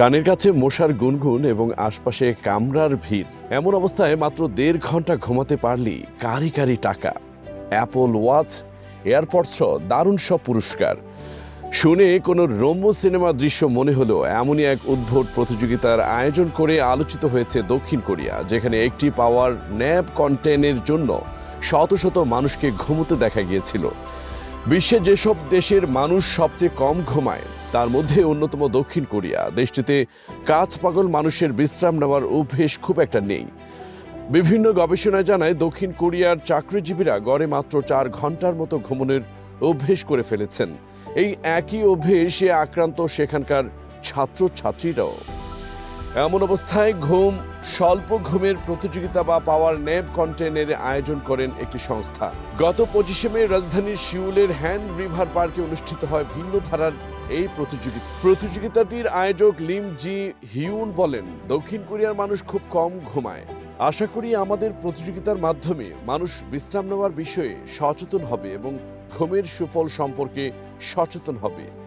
কানের কাছে মশার গুনগুন এবং আশপাশে কামরার ভিড়। এমন অবস্থায় মাত্র দেড় ঘণ্টা ঘুমাতে পারলেই কারি কারি টাকা। অ্যাপল ওয়াচ এয়ারপডস দারুণ সব পুরস্কার। শুনে কোনো রম্য সিনেমা দৃশ্য মনে হলো, এমনই এক উদ্ভট প্রতিযোগিতার আয়োজন করে আলোচিত হয়েছে দক্ষিণ কোরিয়া, যেখানে একটি পাওয়ার ন্যাপ কন্টেনের জন্য শত শত মানুষকে ঘুমোতে দেখা গিয়েছিল। বিশ্বে যেসব দেশের মানুষ সবচেয়ে কম ঘুমায় তার মধ্যে অন্যতম দক্ষিণ কোরিয়া। দেশটিতে কাজ পাগল মানুষের বিশ্রাম নেওয়ার অভ্যেস খুব একটা নেই। বিভিন্ন গবেষণায় জানায়, দক্ষিণ কোরিয়ার চাকরিজীবীরা গড়ে মাত্র চার ঘণ্টার মতো ঘুমনের অভ্যেস করে ফেলেছেন। এই একই অভ্যেসে আক্রান্ত সেখানকার ছাত্রছাত্রীরাও। এমন অবস্থায় ঘুম, স্বল্প ঘুমের প্রতিযোগিতা বা পাওয়ার নেপ কন্টেনের আয়োজন করেন একটি সংস্থা। গত পঁচিশে মে রাজধানীর শিউলের হ্যান্ড রিভার পার্কে অনুষ্ঠিত হয় ভিন্ন ধারার এই প্রতিযোগিতা। প্রতিযোগিতাটির আয়োজক লিম জি হিউন বলেন, দক্ষিণ কোরিয়ার মানুষ খুব কম ঘুমায়। আশা করি আমাদের প্রতিযোগিতার মাধ্যমে মানুষ বিশ্রাম নেওয়ার বিষয়ে সচেতন হবে এবং ঘুমের সুফল সম্পর্কে সচেতন হবে।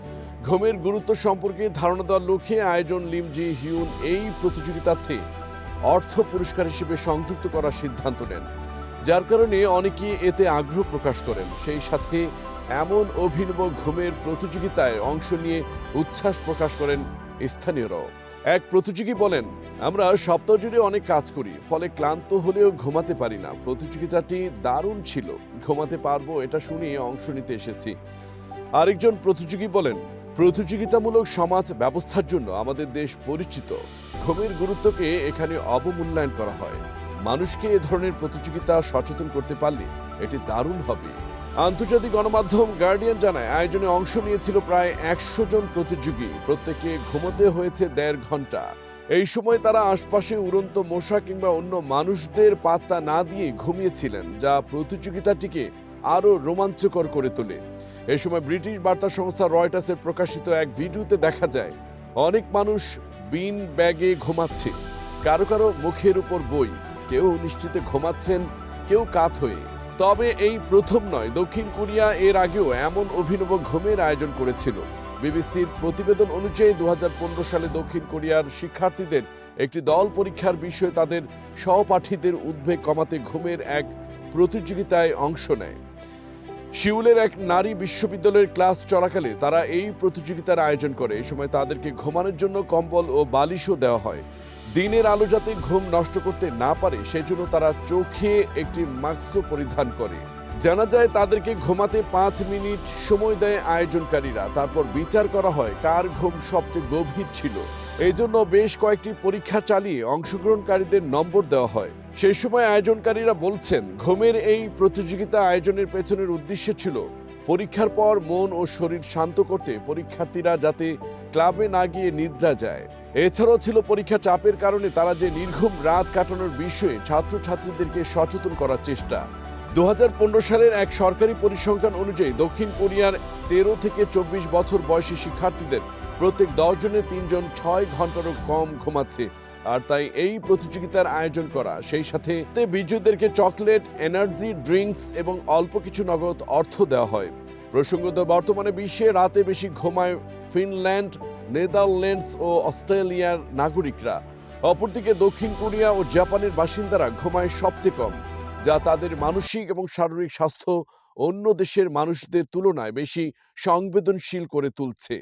ঘুমের গুরুত্ব সম্পর্কে ধারণা দেওয়ার লক্ষ্যে আয়োজন লিমজি হিউন এই প্রতিযোগিতাতে অর্থ পুরস্কার হিসেবে সংযুক্ত করার সিদ্ধান্ত নেন, যার কারণে অনেকে এতে আগ্রহ প্রকাশ করেন। সেই সাথে এমন অভিনব ঘুমের প্রতিযোগিতায় অংশ নিয়ে উচ্ছ্বাস প্রকাশ করেন স্থানীয়রাও। এক প্রতিযোগী বলেন, আমরা সপ্তাহ জুড়ে অনেক কাজ করি, ফলে ক্লান্ত হলেও ঘুমাতে পারি না। প্রতিযোগিতাটি দারুণ ছিল। ঘুমাতে পারব এটা শুনে অংশ নিতে এসেছি। আরেকজন প্রতিযোগী বলেন প্রতিযোগিতামূলক সমাজ ব্যবস্থার জন্য আমাদের দেশ পরিচিত। ঘুমের গুরুত্বকে এখানে অবমূল্যায়ন করা হয়। মানুষকে এ ধরনের প্রতিযোগিতা সচেতন করতে পারলে এটি দারুণ হবে। আন্তর্জাতিক গণমাধ্যম গার্ডিয়ান জানায়, আয়োজনে অংশ নিয়েছিল প্রায় একশো জন প্রতিযোগী। প্রত্যেকে ঘুমোতে হয়েছে দেড় ঘণ্টা এই সময় তারা আশপাশে উড়ন্ত মশা কিংবা অন্য মানুষদের পাত্তা না দিয়ে ঘুমিয়েছিলেন, যা প্রতিযোগিতাটিকে আরও রোমাঞ্চকর করে তোলে। এই সময় ব্রিটিশ বার্তা সংস্থা রয়টার্সের প্রকাশিত এক ভিডিওতে দেখা যায়, অনেক মানুষ বিন ব্যাগে ঘুমাচ্ছে, কারও কারও মুখের উপর বই, কেউ নিশ্চিতে ঘুমাচ্ছেন, কেউ কাত হয়ে। তবে এই প্রথম নয়, দক্ষিণ কোরিয়া এর আগেও এমন অভিনব ঘুমের আয়োজন করেছিল। বিবিসির প্রতিবেদন অনুযায়ী দু হাজার পনেরো সালে দক্ষিণ কোরিয়ার শিক্ষার্থীদের একটি দল পরীক্ষার বিষয়ে তাদের সহপাঠীদের উদ্বেগ কমাতে ঘুমের এক প্রতিযোগিতায় অংশ নেয়। শিউলের এক নারী বিশ্ববিদ্যালয়ের ক্লাস চলাকালে তারা এই প্রতিযোগিতার আয়োজন করে। এই সময় তাদেরকে ঘুমানোর জন্য কম্বল ও বালিশও দেওয়া হয়। দিনের আলো যাতে ঘুম নষ্ট করতে না পারে, সেজন্য তারা চোখে একটি মাস্কও পরিধান করে। জানা যায়, তাদেরকে ঘুমাতে পাঁচ মিনিট সময় দেয় আয়োজনকারীরা। তারপর বিচার করা হয় কার ঘুম সবচেয়ে গভীর ছিল। এই জন্য বেশ কয়েকটি পরীক্ষা চালিয়ে অংশগ্রহণকারীদের নম্বর দেওয়া হয়। সেই সময় আয়োজনকারীরা বলছেন, ঘুমের এই প্রতিযোগিতা আয়োজনের পেছনের উদ্দেশ্য ছিল পরীক্ষার পর মন ও শরীর শান্ত করতে পরীক্ষার্থীরা যাতে ক্লাবে না গিয়ে নিদ্রা যায়। এছাড়াও ছিল পরীক্ষা চাপের কারণে তারা যে নির্ঘুম রাত কাটানোর বিষয়ে ছাত্রছাত্রীদেরকে সচেতন করার চেষ্টা। দু হাজার পনেরো সালের এক সরকারি পরিসংখ্যান অনুযায়ী দক্ষিণ কোরিয়ার তেরো থেকে চব্বিশ বছর বয়সী শিক্ষার্থীদের প্রত্যেক দশ জনে তিনজন ছয় ঘন্টারও কম ঘুমাচ্ছে। আর তাই এই প্রতিযোগিতার আয়োজন করা, সেই সাথে বিজয়ীদেরকে চকলেট, এনার্জি, ড্রিঙ্কস এবং অল্প কিছু নগদ অর্থ দেওয়া হয়। প্রসঙ্গত, বর্তমানে বিশ্বে রাতে বেশি ঘুমায় ফিনল্যান্ড, নেদারল্যান্ডস ও অস্ট্রেলিয়ার নাগরিকরা। অপরদিকে, দক্ষিণ কোরিয়া ও জাপানের বাসিন্দারা ঘুমায় সবচেয়ে কম, যা তাদের মানসিক এবং শারীরিক স্বাস্থ্য অন্য দেশের মানুষদের তুলনায় বেশি সংবেদনশীল করে তুলছে।